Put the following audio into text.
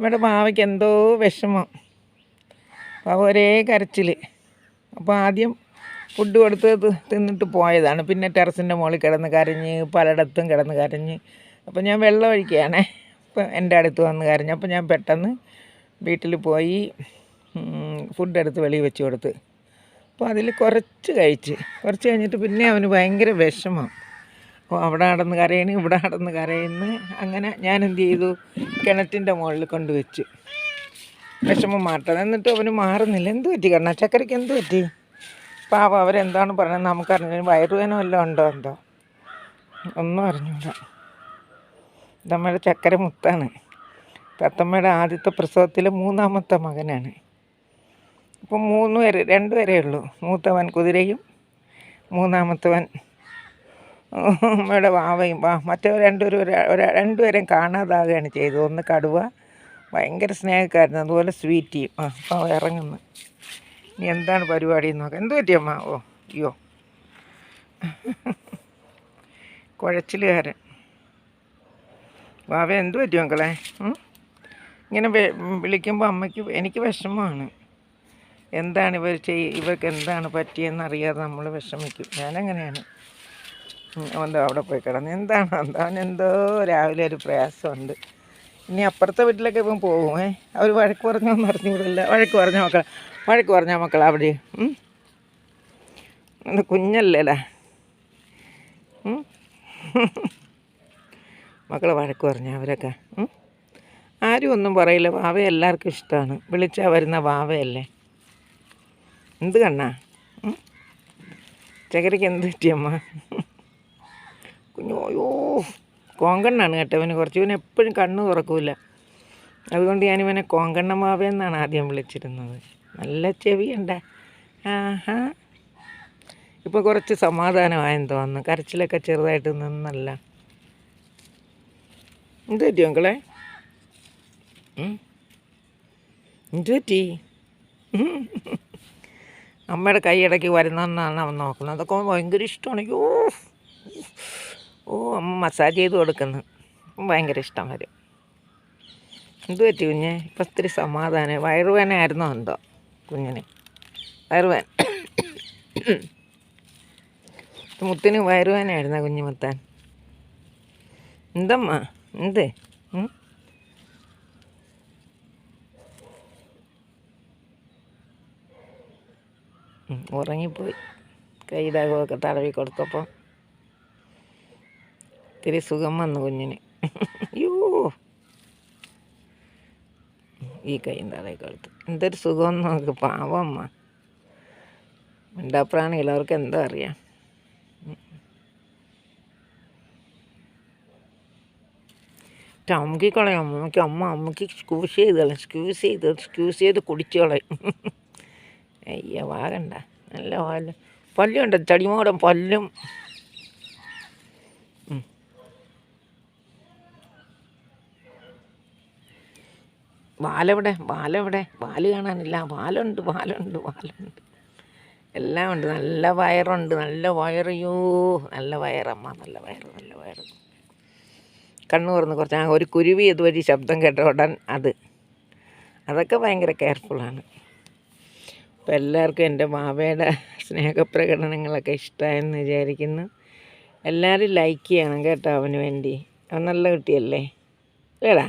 ഇവിടെ മാവയ്ക്ക് എന്തോ വിഷമം. അപ്പോൾ ഒരേ കരച്ചിൽ അപ്പോൾ ആദ്യം ഫുഡ് കൊടുത്ത് തിന്നിട്ട് പോയതാണ്. പിന്നെ ടെറസിന്റെ മുകളിൽ കിടന്ന് കരഞ്ഞ് പലയിടത്തും കിടന്ന് കരഞ്ഞ്. അപ്പോൾ ഞാൻ വെള്ളം ഒഴിക്കുകയാണേ. അപ്പോൾ എന്റെ അടുത്ത് വന്ന് കരഞ്ഞു. അപ്പോൾ ഞാൻ പെട്ടെന്ന് വീട്ടിൽ പോയി ഫുഡ് എടുത്ത് വെളിയിൽ വെച്ച് കൊടുത്ത്. അപ്പോൾ അതിൽ കുറച്ച് കഴിച്ച്. കുറച്ച് കഴിഞ്ഞിട്ട് പിന്നെ അവന് ഭയങ്കര വിഷമം. അപ്പോൾ അവിടെ നടന്ന് കരയണ് ഇവിടെ നടന്ന് കരയുന്നു അങ്ങനെ ഞാൻ എന്ത് ചെയ്തു? കിണറ്റിന്റെ മുകളിൽ കൊണ്ട് വെച്ച്. വിഷമം മാറ്റണം എന്നിട്ട് അവന് മാറുന്നില്ല. എന്ത് പറ്റി? കണ്ണ ചക്കരയ്ക്ക് എന്ത് പറ്റി? പാവം അവരെന്താണ് പറയുന്നത് നമുക്കറിഞ്ഞു വയറുവേനോ വല്ലതും ഉണ്ടോ എന്തോ? ഒന്നും അറിഞ്ഞൂടാ. ഇതമ്മയുടെ ചക്കര മുത്താണ്. തത്തമ്മയുടെ ആദ്യത്തെ പ്രസവത്തിലെ മൂന്നാമത്തെ മകനാണ്. ഇപ്പം മൂന്ന് പേര് രണ്ട് പേരേ ഉള്ളൂ. മൂത്തവൻ കുതിരയും മൂന്നാമത്തവൻ അമ്മയുടെ വാവയും വാ മറ്റേ രണ്ടുപേരും ഒരു- രണ്ടുപേരെയും കാണാതാകുകയാണ് ചെയ്തത്. ഒന്ന് കടുവ ഭയങ്കര സ്നേഹക്കാരുന്നു അതുപോലെ സ്വീറ്റിയും ആ അപ്പോൾ ഇറങ്ങുന്നു. ഇനി എന്താണ് പരിപാടി എന്ന് നോക്കാം. എന്ത് പറ്റിയമ്മ ഓ അയ്യോ. കുഴച്ചിലുകാരൻ. വാവ എന്ത് പറ്റി മക്കളെ? ഇങ്ങനെ വിളിക്കുമ്പോൾ അമ്മയ്ക്ക് എനിക്ക് വിഷമമാണ്. എന്താണ് ഇവർ ചെയ് ഇവർക്ക് എന്താണ് പറ്റിയെന്ന് അറിയാതെ നമ്മൾ വിഷമിക്കും. ഞാനങ്ങനെയാണ്. അവന്റെ അവിടെ പോയി കിടന്ന്. എന്താണ് എന്താ എന്തോ രാവിലെ ഒരു പ്രയാസമുണ്ട്. ഇനി അപ്പുറത്തെ വീട്ടിലൊക്കെ ഇപ്പം പോകും ഏ? അവർ വഴക്ക് പറഞ്ഞോന്ന് അറിഞ്ഞൂടില്ല. വഴക്ക് പറഞ്ഞ മക്കൾ വഴക്ക് പറഞ്ഞ മക്കൾ അവിടെ? ഉം? കുഞ്ഞല്ലേടാ. മക്കളെ വഴക്ക് പറഞ്ഞ അവരൊക്കെ? ആരും ഒന്നും പറയില്ല. വാവ എല്ലാവർക്കും ഇഷ്ടമാണ്. വിളിച്ചാൽ വരുന്ന വാവയല്ലേ? എന്ത് കണ്ണാ? ചകരയ്ക്ക് എന്ത് പറ്റിയമ്മ? കോങ്കണ്ണാണ് കേട്ടോ ഇവന്. കുറച്ച് ഇവന് എപ്പോഴും കണ്ണ് തുറക്കൂല. അതുകൊണ്ട് ഞാൻ ഇവനെ കോങ്കണ്ണ മാവ എന്നാണ് ആദ്യം വിളിച്ചിരുന്നത്. നല്ല ചെവിയുണ്ട. ആഹാ. ഇപ്പോൾ കുറച്ച് സമാധാനമായെന്ന് തോന്നുന്നു. കരച്ചിലൊക്കെ ചെറുതായിട്ട് നിന്നല്ല. എന്ത് പറ്റി മക്കളെ? എന്ത് പറ്റി. അമ്മയുടെ കൈയിടയ്ക്ക് വരുന്നതെന്നാണ് അവൻ നോക്കുന്നത്. അതൊക്കെ ഭയങ്കര ഇഷ്ടമാണ്. അയ്യോ ഓ അമ്മ മസാജ് ചെയ്ത് കൊടുക്കുന്നു. ഭയങ്കര ഇഷ്ടം വരും. എന്ത് പറ്റി കുഞ്ഞെ? ഇപ്പം ഇത്തിരി സമാധാനം. വയറുവേന ആയിരുന്നോ എന്തോ കുഞ്ഞിന്? വയറുവേന മുത്തിന് വയറുവേനായിരുന്ന കുഞ്ഞു മുത്താൻ? എന്തമ്മ? എന്ത്? ഉറങ്ങിപ്പോയി. കൈതാകമൊക്കെ തടവി കൊടുത്തപ്പോൾ ഇത്തിരി സുഖം വന്നു കുഞ്ഞിന്. അയ്യോ. ഈ കൈയും എന്താ കൊടുത്തു എന്തൊരു സുഖം നോക്ക്. പാവമ്മ മിണ്ടാപ്രാണികൾ അവർക്ക് എന്താ അറിയാം? അമ്മയ്ക്ക് കളയാം. അമ്മയ്ക്ക് അമ്മ അമ്മയ്ക്ക് സ്ക്യൂസ് ചെയ്ത് കളയാം സ്ക്യൂസ് ചെയ്ത് സ്ക്യൂസ് ചെയ്ത് കുടിച്ചു കളയും അയ്യ വാകണ്ട നല്ല പല്ല് പല്ലുണ്ട്? ചടിമോടം പല്ലും. വാലെവിടെ? വാലെവിടെ? വാൽ കാണാനില്ല. വാലുണ്ട് വാലുണ്ട് വാലുണ്ട്. എല്ലാം ഉണ്ട്. നല്ല വയറുണ്ട്. നല്ല വയറിയോ നല്ല വയറമ്മ നല്ല വയറ് നല്ല വയറ്. കണ്ണു തുറന്ന് കുറച്ച് ആ ഒരു കുരുവി ഇതുവഴി ശബ്ദം കേട്ട ഉടൻ അത്. അതൊക്കെ ഭയങ്കര കെയർഫുള്ളാണ് അപ്പോൾ എല്ലാവർക്കും എന്റെ ബാബയുടെ സ്നേഹപ്രകടനങ്ങളൊക്കെ ഇഷ്ടമായെന്ന് വിചാരിക്കുന്നു. എല്ലാവരും ലൈക്ക് ചെയ്യണം കേട്ടോ അവന് വേണ്ടി. അവൻ നല്ല കുട്ടിയല്ലേ? അല്ലേടാ